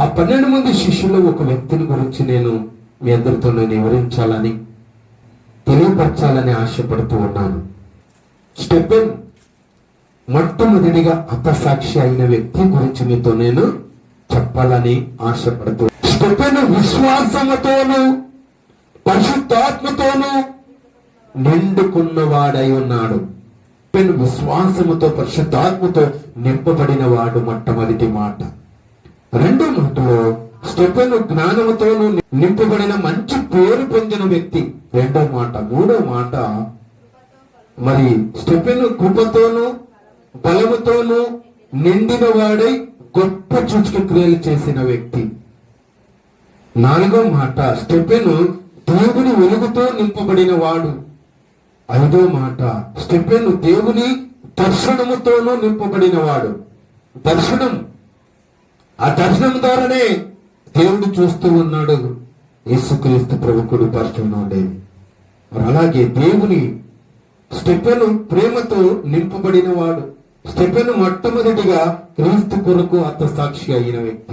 ఆ పన్నెండు మంది శిష్యుల్లో ఒక వ్యక్తిని గురించి నేను మీ అందరితో నేను వివరించాలని తెలియపరచాలని ఆశపడుతూ ఉన్నాను. స్టెపెన్ మొట్టమొదటిగా హతసాక్షి అయిన వ్యక్తి గురించి మీతో నేను చెప్పాలని ఆశపడుతూ స్టెపెన్ విశ్వాసముతోను పరిశుద్ధాత్మతోను నిండుకున్నవాడై ఉన్నాడు. విశ్వాసముతో పరిశుద్ధాత్మతో నింపబడిన వాడు మొట్టమొదటి మాట. రెండో మాటలో స్టెపెన్ జ్ఞానముతోను నింపబడిన మంచి పేరు పొందిన వ్యక్తి. రెండో మాట మూడో మాట. మరి స్టెఫెను కృపతోను బలముతోను నిండిన వాడై గొప్ప సూచక క్రియలు చేసిన వ్యక్తి. నాలుగో మాట స్టెఫెను దేవుని వెలుగుతో నింపబడిన వాడు. ఐదో మాట స్టెఫెను దేవుని దర్శనముతోనూ నింపబడిన వాడు. దర్శనం ఆ దర్శనం ద్వారానే దేవుడు చూస్తూ ఉన్నాడు. యేసుక్రీస్తు ప్రభుకుడు పరిచయం ఉండేది. మరి అలాగే దేవుని స్టెపెను ప్రేమతో నింపబడిన వాడు. స్టెపెను మొట్టమొదటిగా క్రీస్తు కొరకు అత్త సాక్షి అయిన వ్యక్తి.